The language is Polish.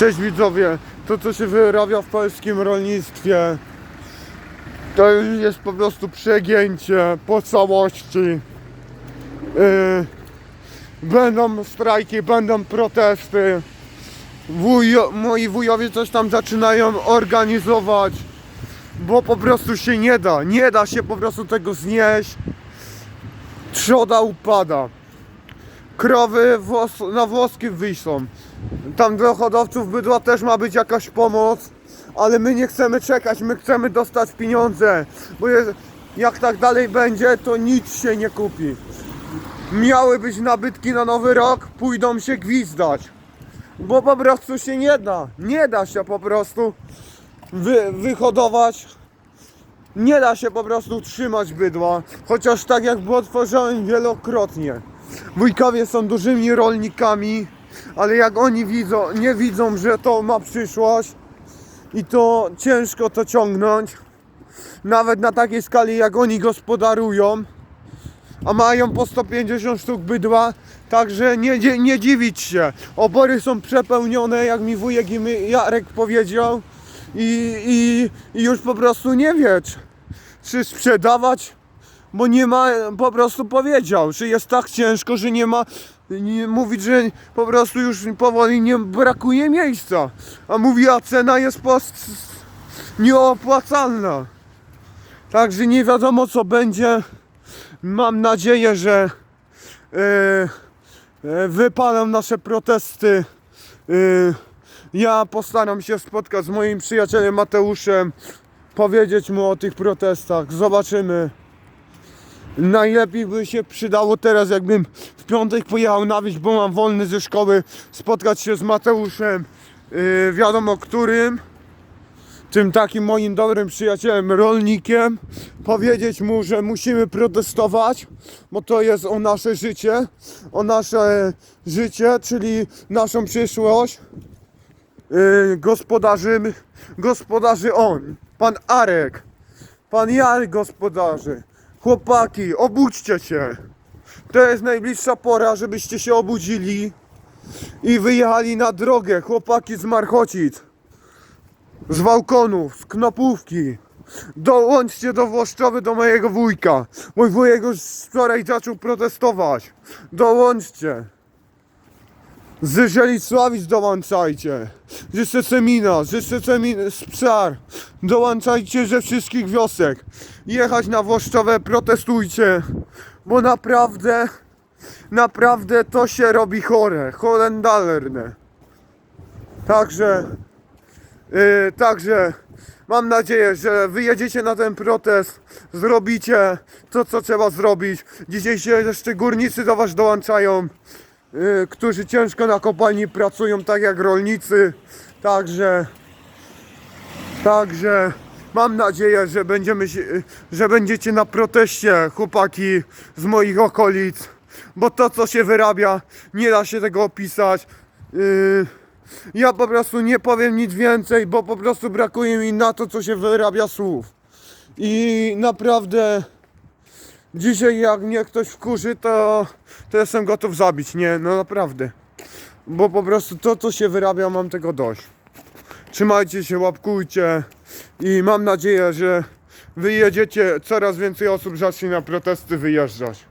Cześć widzowie, to co się wyrabia w polskim rolnictwie to jest po prostu przegięcie po całości. Yy, będą strajki, będą protesty. Wujo, moi wujowie coś tam zaczynają organizować, bo po prostu się nie da, nie da się po prostu tego znieść. Trzoda upada. Krowy włos, na włoski wyjdą. Tam dla hodowców bydła też ma być jakaś pomoc, ale my nie chcemy czekać, my chcemy dostać pieniądze, bo jak tak dalej będzie, to nic się nie kupi. Miały być nabytki na nowy rok, pójdą się gwizdać, bo po prostu się nie da, nie da się po prostu wy, wyhodować, nie da się po prostu trzymać bydła, chociaż tak jak było tworzone wielokrotnie. Wujkowie są dużymi rolnikami, ale jak oni widzą, nie widzą, że to ma przyszłość i to ciężko to ciągnąć, nawet na takiej skali jak oni gospodarują, a mają po 150 sztuk bydła, także nie, nie dziwić się. Obory są przepełnione, jak mi wujek i my, Jarek powiedział i, i, i już po prostu nie wie, czy, czy sprzedawać, bo nie ma, po prostu powiedział, że jest tak ciężko, że nie ma, nie, mówić, że po prostu już powoli nie brakuje miejsca, a mówi, a cena jest post, nieopłacalna. Także nie wiadomo co będzie. Mam nadzieję, że e, wypalą nasze protesty. E, ja postaram się spotkać z moim przyjacielem Mateuszem, powiedzieć mu o tych protestach. Zobaczymy. Najlepiej by się przydało teraz, jakbym w piątek pojechał na wieś, bo mam wolny ze szkoły, spotkać się z Mateuszem, yy, wiadomo którym, tym takim moim dobrym przyjacielem, rolnikiem, powiedzieć mu, że musimy protestować, bo to jest o nasze życie, o nasze życie, czyli naszą przyszłość. Yy, gospodarzy, gospodarzy on, pan Arek, pan Jarek gospodarzy. Chłopaki, obudźcie się. To jest najbliższa pora, żebyście się obudzili i wyjechali na drogę. Chłopaki z Marchocic, z Wałkonów, z Knopówki. Dołączcie do Włoszczowy do mojego wujka. Mój wujek już wczoraj zaczął protestować. Dołączcie. Z Żelicławic dołączajcie. Z Semina, z Semin, z Psar. Dołączajcie ze wszystkich wiosek. Jechać na Włoszczowę, protestujcie. Bo naprawdę, naprawdę to się robi chore. Holendalerne. Także, yy, także mam nadzieję, że wyjedziecie na ten protest, zrobicie to, co trzeba zrobić. Dzisiaj się jeszcze górnicy do Was dołączają którzy ciężko na kopalni pracują, tak jak rolnicy. Także, także mam nadzieję, że, będziemy y, że będziecie na proteście, chłopaki z moich okolic, bo to, co się wyrabia, nie da się tego opisać. Y, ja po prostu nie powiem nic więcej, bo po prostu brakuje mi na to, co się wyrabia słów. I naprawdę. Dzisiaj jak mnie ktoś wkurzy, to, to jestem gotów zabić, nie, no naprawdę. Bo po prostu to, co się wyrabia, mam tego dość. Trzymajcie się, łapkujcie i mam nadzieję, że wyjedziecie, coraz więcej osób zacznie na protesty wyjeżdżać.